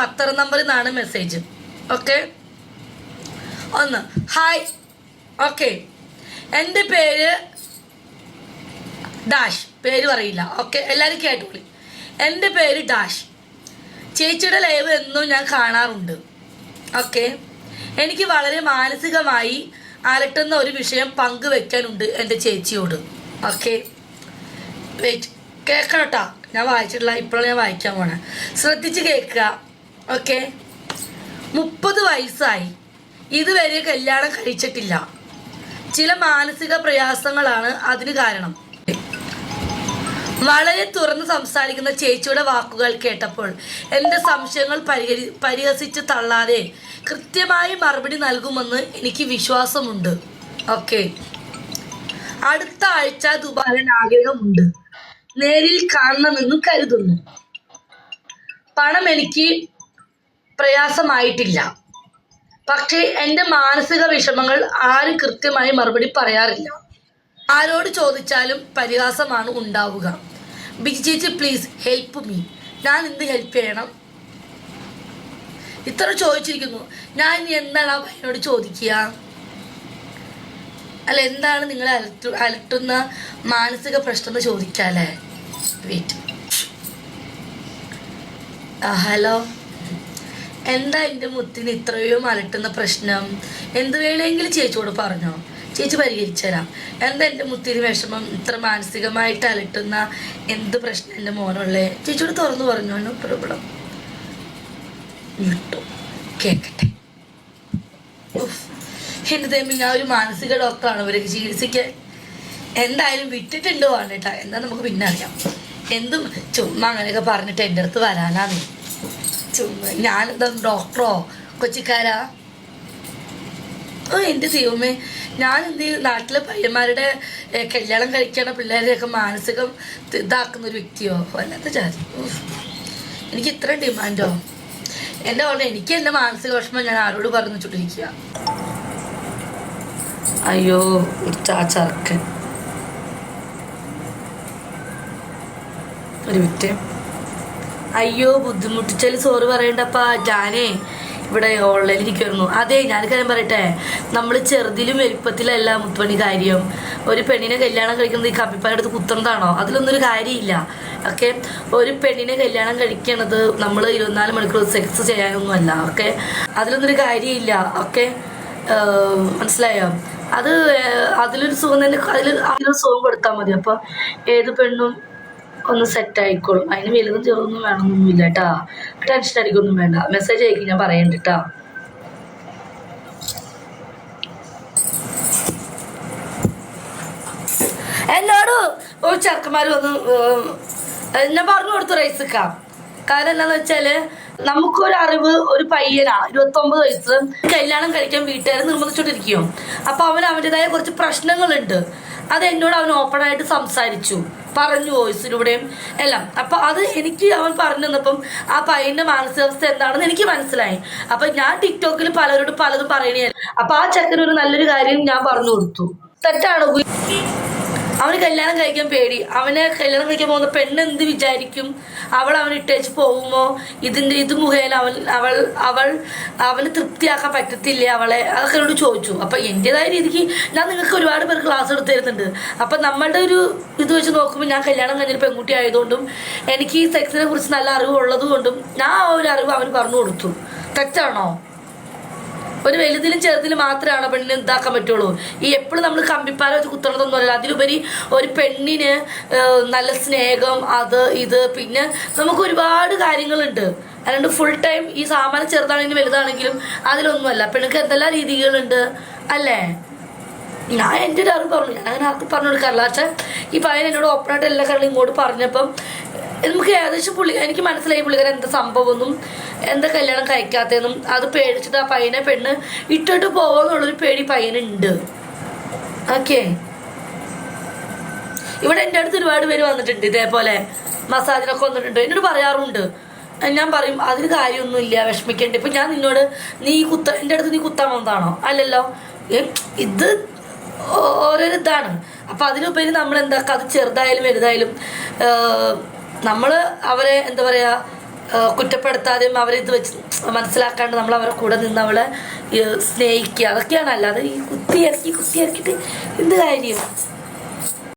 Qatar നമ്പറിൽ നിന്നാണ് message okay ഒന്ന് ഹായ് ഓക്കെ എന്റെ പേര് ഡാഷ്. പേര് പറയില്ല. ഓക്കെ എല്ലാവരും കേട്ടോളി. എന്റെ പേര് ഡാഷ്. ചേച്ചിയുടെ ലൈവ് എന്നും ഞാൻ കാണാറുണ്ട്. ഓക്കെ എനിക്ക് വളരെ മാനസികമായി അലട്ടുന്ന ഒരു വിഷയം പങ്കുവെക്കാനുണ്ട് എന്റെ ചേച്ചിയോട്. ഓക്കെ വെയിറ്റ് കേൾക്കണം കേട്ടോ ഞാൻ വായിച്ചിട്ടില്ല. ഇപ്പോഴാണ് ഞാൻ വായിക്കാൻ പോണേ. ശ്രദ്ധിച്ച് കേൾക്കുക. ഓക്കെ. മുപ്പത് വയസ്സായി. ഇതുവരെ കല്യാണം കഴിച്ചിട്ടില്ല. ചില മാനസിക പ്രയാസങ്ങളാണ് അതിന് കാരണം. വളരെ തുറന്ന് സംസാരിക്കുന്ന ചേച്ചിയുടെ വാക്കുകൾ കേട്ടപ്പോൾ എന്റെ സംശയങ്ങൾ പരിഹരി പരിഹസിച്ച് തള്ളാതെ കൃത്യമായി മറുപടി നൽകുമെന്ന് എനിക്ക് വിശ്വാസമുണ്ട്. ഓക്കെ. അടുത്ത ആഴ്ച ദുബായിൻ ആഗ്രഹമുണ്ട് നേരിൽ കാണണമെന്നും കരുതുന്നു. പണം എനിക്ക് പ്രയാസമായിട്ടില്ല. പക്ഷേ എന്റെ മാനസിക വിഷമങ്ങൾ ആരും കൃത്യമായി മറുപടി പറയാറില്ല. ആരോട് ചോദിച്ചാലും പരിഹാസമാണ് ഉണ്ടാവുക. ബിജിജി പ്ലീസ് ഹെൽപ്പ് മീ ഞാൻ എന്ത് ഹെൽപ്പ് ചെയ്യണം? ഇത്ര ചോദിച്ചിരിക്കുന്നു. ഞാൻ ഇനി എന്താണ് ആ പയ്യനോട് ചോദിക്കുക? അല്ല എന്താണ് നിങ്ങളെ അലട്ടു അലട്ടുന്ന മാനസിക പ്രശ്നം എന്ന് ചോദിക്കാല്ലേ? വെയിറ്റ് ഹലോ എന്താ എന്റെ മുത്തിന് ഇത്രയും അലട്ടുന്ന പ്രശ്നം? എന്ത് വേണമെങ്കിലും ചേച്ചിയോട് പറഞ്ഞോ. ചേച്ചി പരിഹരിച്ചു തരാം എന്താ എന്റെ മുത്തിന് വിഷമം? ഇത്ര മാനസികമായിട്ട് അലട്ടുന്ന എന്ത് പ്രശ്നം എന്റെ മോനുള്ളേ? ചേച്ചിയോട് തുറന്നു പറഞ്ഞു. പ്രോബ്ലം വിട്ടു. കേക്കട്ടെ. എന്റെ ഞാൻ ഒരു മാനസിക ഡോക്ടറാണ്. ഇവരൊക്കെ ചികിത്സിക്കാൻ എന്തായാലും വിട്ടിട്ടുണ്ട് വേണ്ടിട്ടാ എന്താ നമുക്ക് പിന്നെ അറിയാം. എന്തും ചുമ്മാ അങ്ങനെയൊക്കെ പറഞ്ഞിട്ട് എന്റെ അടുത്ത് വരാനാന്ന്. ഞാനെന്താ ഡോക്ടറോ കൊച്ചിക്കാരാ? എന്റെ ദൈവമേ ഞാൻ എന്ത് നാട്ടിലെ പയ്യന്മാരുടെ കല്യാണം കഴിക്കണ പിള്ളേരെയൊക്കെ മാനസികം ഇതാക്കുന്ന ഒരു വ്യക്തിയോ? വല്ലാത്ത ചാരി. എനിക്ക് ഇത്ര ഡിമാൻഡോ? എന്റെ ഓർമ്മ എനിക്ക് എന്റെ മാനസിക വിഷമം ഞാൻ ആരോട് പറഞ്ഞു വെച്ചിട്ടിരിക്കുക അയ്യോ ആ ചെറുക്കൻ. ഒരു മിനിറ്റ്. അയ്യോ ബുദ്ധിമുട്ടിച്ചാൽ സോറി പറയണ്ടപ്പാ. ഞാനേ ഇവിടെ ഓൺലൈനിൽ ഇരിക്കുമായിരുന്നു അതെ ഞാൻ കാര്യം പറയട്ടെ. നമ്മൾ ചെറുതിലും എളുപ്പത്തിലല്ല മുത്തുപണി കാര്യം. ഒരു പെണ്ണിനെ കല്യാണം കഴിക്കുന്നത് ഈ കപ്പിപ്പായുടെ അടുത്ത് കുത്തുന്നതാണോ? അതിലൊന്നും ഒരു കാര്യമില്ല. ഓക്കെ? ഒരു പെണ്ണിനെ കല്യാണം കഴിക്കണത് നമ്മൾ ഇരുപത്തിനാല് മണിക്കൂർ സെക്സ് ചെയ്യാനൊന്നുമല്ല. ഓക്കെ? അതിലൊന്നൊരു കാര്യമില്ല. ഓക്കെ? മനസ്സിലായോ? അത് അതിലൊരു സുഖം തന്നെ അതിൽ അതിലൊരു സുഖം കൊടുത്താൽ മതി. അപ്പോൾ ഏത് പെണ്ണും ഒന്ന് സെറ്റ് ആയിക്കോളും. അതിന് വലുതും ചെറുതൊന്നും വേണമെന്നൊന്നുമില്ല കേട്ടാ ടെൻഷൻ അടിക്കൊന്നും വേണ്ട. മെസ്സേജ് അയക്കും ഞാൻ പറയണ്ട കേട്ടാ എന്നോട് ചെറുക്കന്മാർ വന്ന് എന്നെ പറഞ്ഞു കൊടുത്തു റൈസിക്കാം കാരണം എന്താന്ന് വെച്ചാൽ നമുക്കൊരു അറിവ് ഒരു പയ്യനാ ഇരുപത്തൊമ്പത് വയസ്സ് കല്യാണം കഴിക്കാൻ വീട്ടുകാരെ നിർബന്ധിച്ചോണ്ടിരിക്കും. അപ്പൊ അവൻ അവന്റെതായ കുറച്ച് പ്രശ്നങ്ങളുണ്ട്. അത് എന്നോട് അവൻ ഓപ്പണായിട്ട് സംസാരിച്ചു. പറഞ്ഞു വോയിസിലൂടെയും എല്ലാം അപ്പൊ അത് എനിക്ക് അവൻ പറഞ്ഞു തന്നപ്പം ആ പയ്യന്റെ മാനസികാവസ്ഥ എന്താണെന്ന് എനിക്ക് മനസ്സിലായി. അപ്പൊ ഞാൻ ടിക്ടോക്കിൽ പലരോട് പലതും പറയണേ അപ്പൊ ആ ചെക്കന് ഒരു നല്ലൊരു കാര്യം ഞാൻ പറഞ്ഞു കൊടുത്തു. തെറ്റാണോ? അവന് കല്യാണം കഴിക്കാൻ പേടി. അവനെ കല്യാണം കഴിക്കാൻ പോകുന്ന പെണ്ണ് എന്ത് വിചാരിക്കും? അവൾ അവൻ ഇട്ടേച്ച് പോകുമോ? ഇതിന്റെ ഇത് മുഖേന അവൻ അവൾ അവൾ അവന് തൃപ്തിയാക്കാൻ പറ്റത്തില്ല അവളെ? അതൊക്കെ എന്നോട് ചോദിച്ചു. അപ്പൊ എന്റേതായ രീതിക്ക് ഞാൻ നിങ്ങൾക്ക് ഒരുപാട് പേർ ക്ലാസ് എടുത്ത് തരുന്നുണ്ട്. അപ്പൊ നമ്മളുടെ ഒരു ഇത് വെച്ച് നോക്കുമ്പോൾ ഞാൻ കല്യാണം കഴിഞ്ഞൊരു പെൺകുട്ടി ആയതുകൊണ്ടും എനിക്ക് ഈ സെക്സിനെ കുറിച്ച് നല്ല അറിവ് ഉള്ളത് കൊണ്ടും ഞാൻ ആ ഒരു അറിവ് അവന് പറഞ്ഞു കൊടുത്തു. തെറ്റാണോ? ഒരു വലുതിലും ചെറുതിലും മാത്രമാണ് പെണ്ണിനെ ഇതാക്കാൻ പറ്റുള്ളൂ. ഈ എപ്പോഴും നമ്മൾ കമ്പിപ്പാല വെച്ച് കുത്തണതൊന്നുമല്ല അതിലുപരി ഒരു പെണ്ണിന് നല്ല സ്നേഹം അത് ഇത് പിന്നെ നമുക്ക് ഒരുപാട് കാര്യങ്ങളുണ്ട്. അല്ലാണ്ട് ഫുൾ ടൈം ഈ സാമാനം ചെറുതാണെങ്കിലും വലുതാണെങ്കിലും അതിലൊന്നുമല്ല. പെണ്ണുക്ക് എന്തെല്ലാം രീതികളുണ്ട്? അല്ലേ? ഞാൻ എന്റെ ഒരു അറിവ് പറഞ്ഞു. ഞാൻ അങ്ങനെ ആർക്കും പറഞ്ഞു കൊടുക്കാറില്ല പക്ഷേ ഈ പയ്യൻ എന്നോട് ഓപ്പണായിട്ട് എല്ലാ കാര്യങ്ങളും ഇങ്ങോട്ട് പറഞ്ഞപ്പം നമുക്ക് ഏകദേശം പുള്ളി എനിക്ക് മനസ്സിലായി പുള്ളിക്കാരൻ എന്താ സംഭവമൊന്നും എന്താ കല്യാണം കഴിക്കാത്തതെന്നും. അത് പേടിച്ചിട്ട് ആ പയ്യനെ പെണ്ണ് ഇട്ടിട്ട് പോകുമെന്നുള്ളൊരു പേടി പയ്യനുണ്ട്. ഓക്കെ. ഇവിടെ എന്റെ അടുത്ത് ഒരുപാട് പേര് വന്നിട്ടുണ്ട് ഇതേപോലെ. മസാജിനൊക്കെ വന്നിട്ടുണ്ട്. എന്നോട് പറയാറുണ്ട്. ഞാൻ പറയും അതിന് കാര്യമൊന്നുമില്ല വിഷമിക്കേണ്ട. ഇപ്പം ഞാൻ നിന്നോട് നീ കുത്ത എന്റെ അടുത്ത് നീ കുത്താൻ വന്നതാണോ? അല്ലല്ലോ. ഇത് ഓ- ഓരോരോ ഇതാണ് അപ്പം അതിനുപരി നമ്മൾ എന്താക്കുക അത് ചെറുതായാലും വലുതായാലും നമ്മൾ അവരെ എന്താ പറയുക കുറ്റപ്പെടുത്താതെയും അവരെ ഇത് വെച്ച് മനസ്സിലാക്കാണ്ട് നമ്മൾ അവരെ കൂടെ നിന്ന് അവളെ സ്നേഹിക്കുക. അതൊക്കെയാണ്. അല്ലാതെ ഈ കുത്തിയിറക്കി കുത്തിയിറക്കിയിട്ട് എന്ത് കാര്യം?